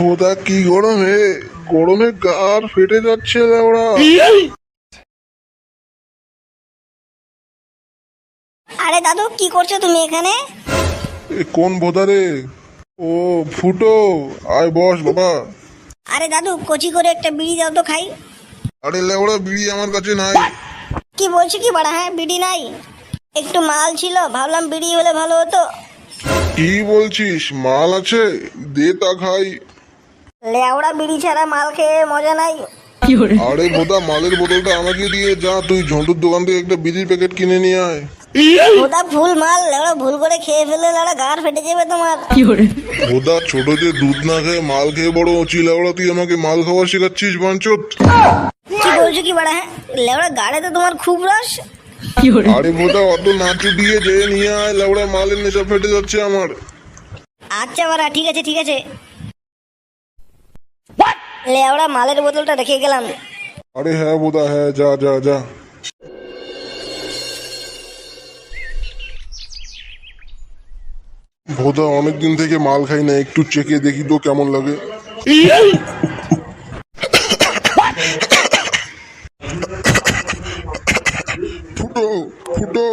বোধা কি গরমে? গরমে গার ফেটে যাচ্ছে ওরা। আরে দাদু কি করছ তুমি এখানে? কোন বোধা রে? ও ফুটো। আয় বস বাবা। আরে দাদু কচি করে একটা বিড়ি দাও তো খাই। আরে লেওড়া বিড়ি আমার কাছে নাই। কি বলছো কি বাড়া হ্যাঁ বিড়ি নাই? একটু মাল ছিল ভাবলাম বিড়ি হলে ভালো হতো। কি বলছিস? মাল আছে দে তা খাই। লেওড়া বিড়ি ছাড়া মাল খেয়ে মজা নাই। আরে বোধা মালের বোতলটা আমাকে দিয়ে যা তুই ঝন্টুর দোকান থেকে একটা বিড়ির প্যাকেট কিনে নিয়ে আয়। ওটা ভুল মাল লেওড়া ভুল করে খেয়ে ফেলে লেওড়া গার ফেটে যাবে তোমার। বোধা ছোট যে দুধ না খেয়ে মাল খেয়ে বড় উঁচি লেওড়া তুই আমাকে মাল খাওয়া শেখাচ্ছিস বাঞ্চত? কি বলছো কি বাড়া হ্যাঁ? লেওড়া গাড়ে তো তোমার খুব রস। আরে বোধা অত নাচু দিয়ে যে নিয়ে আয় লেওড়া মালের নেশা ফেটে যাচ্ছে আমার। আচ্ছা বাড়া ঠিক আছে ঠিক আছে। লেওড়া মালের বোতলটা রেখে গেলাম আরে হ্যাঁ বোধা হ্যাঁ যা যা যা বোধা অনেকদিন থেকে মাল খাই না একটু চেকে দেখি তো কেমন লাগে ফুটো ফুটো